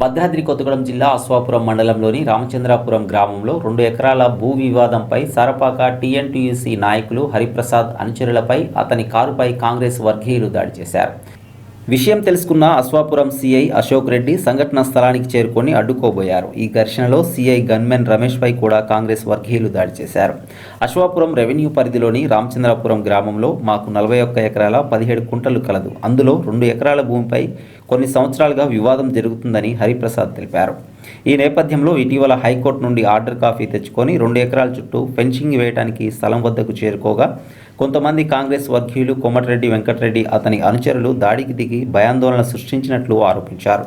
భద్రాద్రి కొత్తగూడెం జిల్లా అశ్వాపురం మండలంలోని రామచంద్రాపురం గ్రామంలో రెండు ఎకరాల భూ వివాదంపై సారపాక టీఎన్టీయూసీ నాయకులు హరిప్రసాద్ అనుచరులపై అతని కారుపై కాంగ్రెస్ వర్గీయులు దాడి చేశారు. విషయం తెలుసుకున్న అశ్వాపురం సీఐ అశోక్ రెడ్డి సంఘటనా స్థలానికి చేరుకొని అడ్డుకోబోయారు. ఈ ఘర్షణలో సీఐ గన్మెన్ రమేష్ పై కూడా కాంగ్రెస్ వర్గీయులు దాడి చేశారు. అశ్వాపురం రెవెన్యూ పరిధిలోని రామచంద్రపురం గ్రామంలో మాకు నలభై ఒక్క ఎకరాల పదిహేడు కుంటలు కలదు. అందులో రెండు ఎకరాల భూమిపై కొన్ని సంవత్సరాలుగా వివాదం జరుగుతుందని హరిప్రసాద్ తెలిపారు. ఈ నేపథ్యంలో ఇటీవల హైకోర్టు నుండి ఆర్డర్ కాఫీ తెచ్చుకొని రెండు ఎకరాల చుట్టూ ఫెన్సింగ్ వేయడానికి స్థలం వద్దకు చేరుకోగా కొంతమంది కాంగ్రెస్ వర్గీయులు కోమటిరెడ్డి వెంకటరెడ్డి అతని అనుచరులు దాడికి దిగి భయాందోళన సృష్టించినట్లు ఆరోపించారు.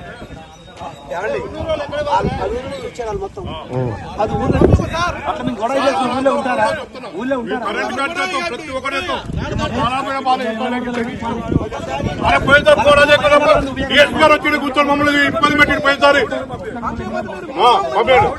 డిఎస్ గారు వచ్చి కూర్చొని మమ్మల్ని ఇబ్బంది పెట్టి పోయినసారి. పంపాడు.